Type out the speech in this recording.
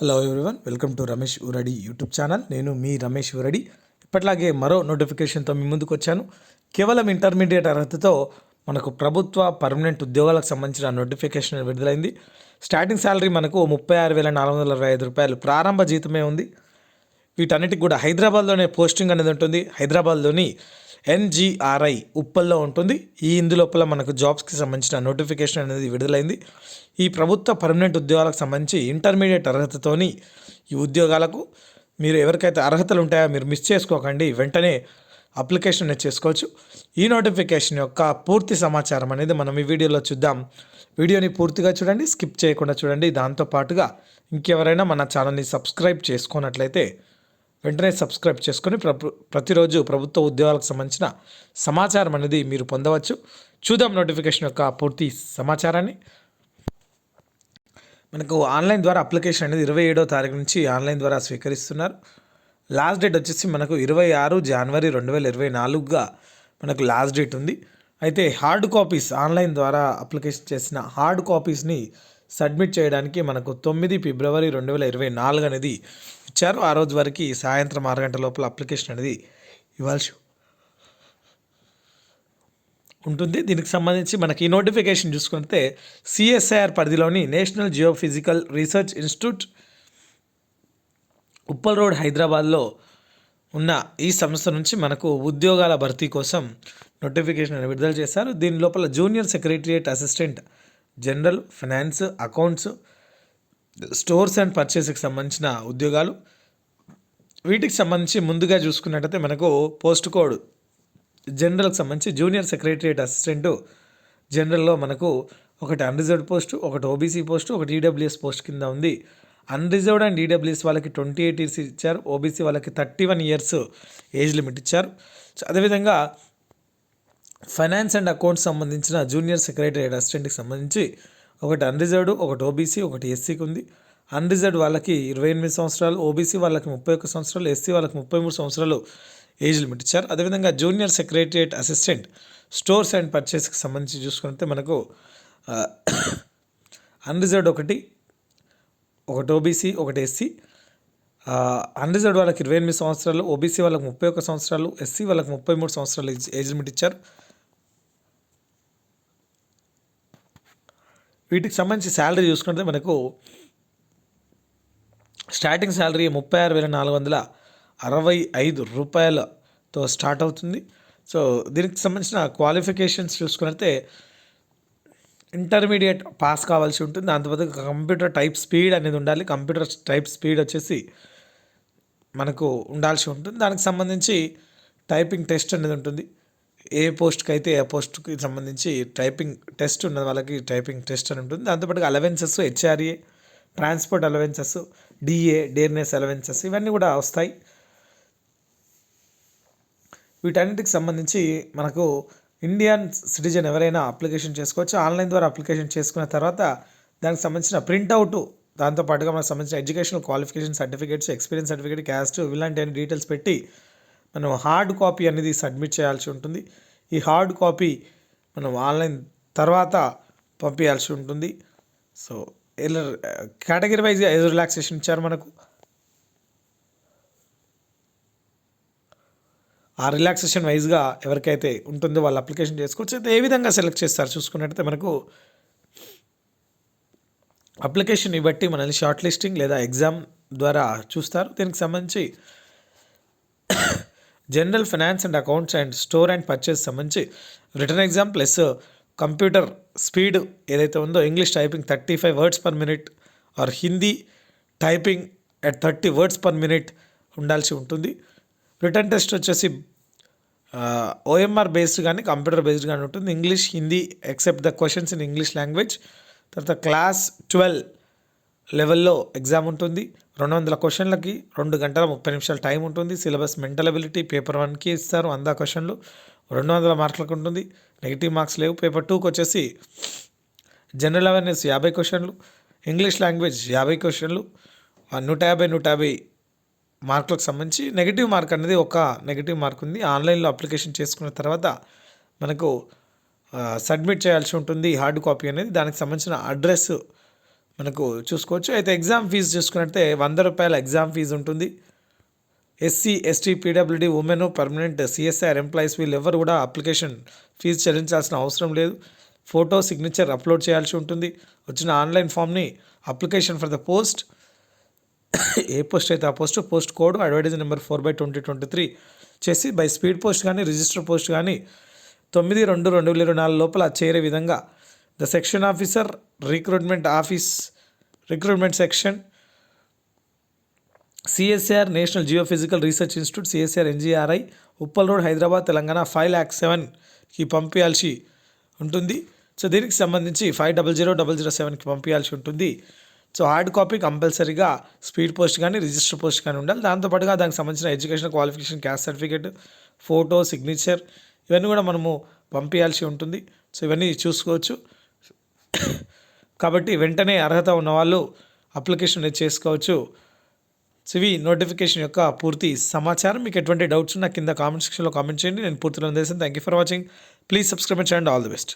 Hello everyone welcome to Ramesh Uradi YouTube channel నేను మీ రమేష్ ఊరడి ఇప్పట్లాగే మరో నోటిఫికేషన్తో మీ ముందుకు వచ్చాను. కేవలం ఇంటర్మీడియట్ అర్హతతో మనకు ప్రభుత్వ పర్మనెంట్ ఉద్యోగాలకు సంబంధించిన నోటిఫికేషన్ విడుదలైంది. స్టార్టింగ్ శాలరీ మనకు ముప్పై ఆరు వేల నాలుగు వందల అరవై ఐదు రూపాయలు ప్రారంభ జీతమే ఉంది. వీటన్నిటికి కూడా హైదరాబాద్లోనే పోస్టింగ్ అనేది ఉంటుంది. హైదరాబాద్లోని ఎన్జిఆర్ఐ ఉప్పల్లో ఉంటుంది. ఈ ఇందులోపల మనకు జాబ్స్కి సంబంధించిన నోటిఫికేషన్ అనేది విడుదలైంది. ఈ ప్రభుత్వ పర్మనెంట్ ఉద్యోగాలకు సంబంధించి ఇంటర్మీడియట్ అర్హతతోని ఈ ఉద్యోగాలకు మీరు ఎవరికైతే అర్హతలు ఉంటాయో మీరు మిస్ చేసుకోకండి. వెంటనే అప్లికేషన్ అనేది చేసుకోవచ్చు. ఈ నోటిఫికేషన్ యొక్క పూర్తి సమాచారం అనేది మనం ఈ వీడియోలో చూద్దాం. వీడియోని పూర్తిగా చూడండి స్కిప్ చేయకుండా చూడండి. దాంతో పాటుగా ఇంకెవరైనా మన ఛానల్ని సబ్స్క్రైబ్ చేసుకున్నట్లయితే వెంటనే సబ్స్క్రైబ్ చేసుకొని ప్రభు ప్రతిరోజు ప్రభుత్వ ఉద్యోగాలకు సంబంధించిన సమాచారం అనేది మీరు పొందవచ్చు. చూద్దాం నోటిఫికేషన్ యొక్క పూర్తి సమాచారాన్ని. మనకు ఆన్లైన్ ద్వారా అప్లికేషన్ అనేది ఇరవై ఏడో తారీఖు నుంచి ఆన్లైన్ ద్వారా స్వీకరిస్తున్నారు. లాస్ట్ డేట్ వచ్చేసి మనకు ఇరవై ఆరు జనవరి రెండు వేల ఇరవై నాలుగుగా మనకు లాస్ట్ డేట్ ఉంది. అయితే హార్డ్ కాపీస్ ఆన్లైన్ ద్వారా అప్లికేషన్ చేసిన హార్డ్ కాపీస్ని సబ్మిట్ చేయడానికి మనకు తొమ్మిది ఫిబ్రవరి రెండు వేల ఇరవై నాలుగు అనేది ఇచ్చారు ఆ రోజు వరకు సాయంత్రం ఆరు గంటల లోపల అప్లికేషన్ అనేది ఇవ్వాల్సి ఉంటుంది. దీనికి సంబంధించి మనకి ఈ నోటిఫికేషన్ చూసుకుంటే సిఎస్ఐఆర్ పరిధిలోని national geophysical research institute Uppal road హైదరాబాద్లో ఉన్న ఈ సంస్థ నుంచి మనకు ఉద్యోగాల భర్తీ కోసం నోటిఫికేషన్ విడుదల చేశారు. దీని లోపల junior secretariat assistant general finance accounts stores and పర్చేస్కి సంబంధించిన ఉద్యోగాలు. వీటికి సంబంధించి ముందుగా చూసుకున్నట్టయితే మనకు పోస్ట్ కోడ్ జనరల్కి సంబంధించి జూనియర్ సెక్రటరియట్ అసిస్టెంట్ జనరల్లో మనకు ఒకటి అన్రిజర్వ్డ్ పోస్ట్ ఒకటి ఓబీసీ పోస్ట్ ఒకటి ఈడబ్ల్యూఎస్ పోస్ట్ కింద ఉంది. అన్రిజర్వ్డ్ అండ్ ఈడబ్ల్యూఎస్ వాళ్ళకి ట్వంటీ ఎయిట్ ఇయర్స్ ఇచ్చారు. ఓబీసీ వాళ్ళకి thirty one years age limit ఇచ్చారు. సో అదేవిధంగా ఫైనాన్స్ అండ్ అకౌంట్స్ సంబంధించిన జూనియర్ సెక్రటరియట్ అసిస్టెంట్కి సంబంధించి ఒకటి అన్రిజర్వ్డ్ ఒకటి ఓబీసీ ఒకటి ఎస్సీకి ఉంది. అన్రిజర్వ్డ్ వాళ్ళకి ఇరవై ఎనిమిది సంవత్సరాలు ఓబీసీ వాళ్ళకి ముప్పై ఒక్క సంవత్సరాలు ఎస్సీ వాళ్ళకి ముప్పై మూడు సంవత్సరాలు ఏజ్ లిమిట్ ఇచ్చారు. అదేవిధంగా junior secretariat assistant stores and పర్చేస్కి సంబంధించి చూసుకుంటే మనకు అన్రిజర్వ్డ్ ఒకటి ఒకటి ఓబీసీ ఒకటి ఎస్సీ. అన్రిజర్వ్డ్ వాళ్ళకి ఇరవై ఎనిమిది సంవత్సరాలు ఓబీసీ వాళ్ళకి ముప్పై ఒక్క సంవత్సరాలు ఎస్సీ వాళ్ళకి ముప్పై మూడు సంవత్సరాలు ఏజ్- ఏజ్ లిమిట్ ఇచ్చారు. వీటికి సంబంధించి శాలరీ చూసుకుంటే మనకు స్టార్టింగ్ శాలరీ ముప్పై ఆరు వేల నాలుగు వందల అరవై ఐదు రూపాయలతో స్టార్ట్ అవుతుంది. సో దీనికి సంబంధించిన క్వాలిఫికేషన్స్ చూసుకున్నట్టే ఇంటర్మీడియట్ పాస్ కావాల్సి ఉంటుంది. దాంతోపాటు కంప్యూటర్ టైప్ స్పీడ్ అనేది ఉండాలి. కంప్యూటర్ టైప్ స్పీడ్ వచ్చేసి మనకు ఉండాల్సి ఉంటుంది. దానికి సంబంధించి టైపింగ్ టెస్ట్ అనేది ఉంటుంది. ఏ పోస్ట్కి అయితే ఏ పోస్ట్కి సంబంధించి టైపింగ్ టెస్ట్ ఉన్నది వాళ్ళకి టైపింగ్ టెస్ట్ అని ఉంటుంది. దాంతోపాటు allowances HRA transport allowances DA dearness allowances ఇవన్నీ కూడా వస్తాయి. వీటన్నిటికి సంబంధించి మనకు ఇండియన్ సిటిజన్ ఎవరైనా అప్లికేషన్ చేసుకోవచ్చు. ఆన్లైన్ ద్వారా అప్లికేషన్ చేసుకున్న తర్వాత దానికి సంబంధించిన ప్రింట్అవుట్ దాంతోపాటుగా మనకు సంబంధించిన educational qualification certificates experience certificate caste ఇలాంటివన్నీ డీటెయిల్స్ పెట్టి మనం హార్డ్ కాపీ అనేది సబ్మిట్ చేయాల్సి ఉంటుంది. ఈ హార్డ్ కాపీ మనం ఆన్లైన్ తర్వాత పంపించాల్సి ఉంటుంది. So category wise age relaxation ఇచ్చారు మనకు. ఆ రిలాక్సేషన్ వైజ్గా ఎవరికైతే ఉంటుందో వాళ్ళు అప్లికేషన్ చేసుకోవచ్చు. అయితే ఏ విధంగా సెలెక్ట్ చేస్తారు చూసుకున్నట్టయితే మనకు అప్లికేషన్ని బట్టి మనల్ని షార్ట్ లిస్టింగ్ లేదా ఎగ్జామ్ ద్వారా చూస్తారు. దీనికి సంబంధించి general finance and accounts and store and purchase సంబంధించి written exam plus computer speed ఏదైతే ఉందో English typing thirty five words per minute or Hindi typing at thirty words per minute ఉండాల్సి ఉంటుంది. రిటర్న్ టెస్ట్ వచ్చేసి ఓఎంఆర్ బేస్డ్ కానీ computer based కానీ ఉంటుంది. English Hindi except the questions in English language తర్వాత class twelve లెవెల్లో exam ఉంటుంది. రెండు వందల క్వశ్చన్లకి రెండు గంటల ముప్పై నిమిషాల టైం ఉంటుంది. సిలబస్ మెంటల్ అబిలిటీ పేపర్ వన్కి ఇస్తారు. వంద క్వశ్చన్లు రెండు వందల మార్కులకు ఉంటుంది. నెగిటివ్ మార్క్స్ లేవు. పేపర్ టూకి వచ్చేసి జనరల్ అవేర్నెస్ యాభై క్వశ్చన్లు ఇంగ్లీష్ లాంగ్వేజ్ యాభై క్వశ్చన్లు నూట యాభై నూట యాభై మార్కులకు సంబంధించి నెగిటివ్ మార్క్ అనేది ఒక నెగిటివ్ మార్క్ ఉంది. ఆన్లైన్లో అప్లికేషన్ చేసుకున్న తర్వాత మనకు సబ్మిట్ చేయాల్సి ఉంటుంది. హార్డ్ కాపీ అనేది దానికి సంబంధించిన అడ్రస్ మనకు చూసుకోవచ్చు. అయితే ఎగ్జామ్ ఫీజు చూసుకున్నట్టే వంద రూపాయల ఎగ్జామ్ ఫీజు ఉంటుంది. SC ST PWD women permanent CSIR employees వీళ్ళు ఎవరు కూడా అప్లికేషన్ ఫీజు చెల్లించాల్సిన అవసరం లేదు. ఫోటో సిగ్నేచర్ అప్లోడ్ చేయాల్సి ఉంటుంది. వచ్చిన ఆన్లైన్ ఫామ్ని అప్లికేషన్ ఫర్ ద పోస్ట్. ఏ పోస్ట్ అయితే ఆ post post code advertise number four by twenty twenty three చేసి బై స్పీడ్ పోస్ట్ కానీ రిజిస్టర్ పోస్ట్ కానీ తొమ్మిది రెండు రెండు వేల ఇరవై నాలుగు లోపల చేరే విధంగా the section officer recruitment office recruitment section CSR national geophysical research institute CSR NGRI Uppal road Hyderabad Telangana five lakh సెవెన్కి పంపించాల్సి ఉంటుంది. సో దీనికి సంబంధించి five double zero double zero సెవెన్కి పంపించాల్సి ఉంటుంది. సో హార్డ్ కాపీ కంపల్సరీగా స్పీడ్ పోస్ట్ కానీ రిజిస్టర్ పోస్ట్ కానీ ఉండాలి. దాంతోపాటుగా దానికి సంబంధించిన education qualification caste certificate photo signature ఇవన్నీ కూడా మనము పంపించాల్సి ఉంటుంది. సో ఇవన్నీ చూసుకోవచ్చు. కాబట్టి వెంటనే అర్హత ఉన్నవాళ్ళు అప్లికేషన్ అనేది చేసుకోవచ్చు. సివి నోటిఫికేషన్ యొక్క పూర్తి సమాచారం. మీకు ఎటువంటి డౌట్స్ ఉన్నా కింద కామెంట్ సెక్షన్లో కామెంట్ చేయండి. నేను పూర్తిలో చేసాను thank you for watching please subscribe and all the best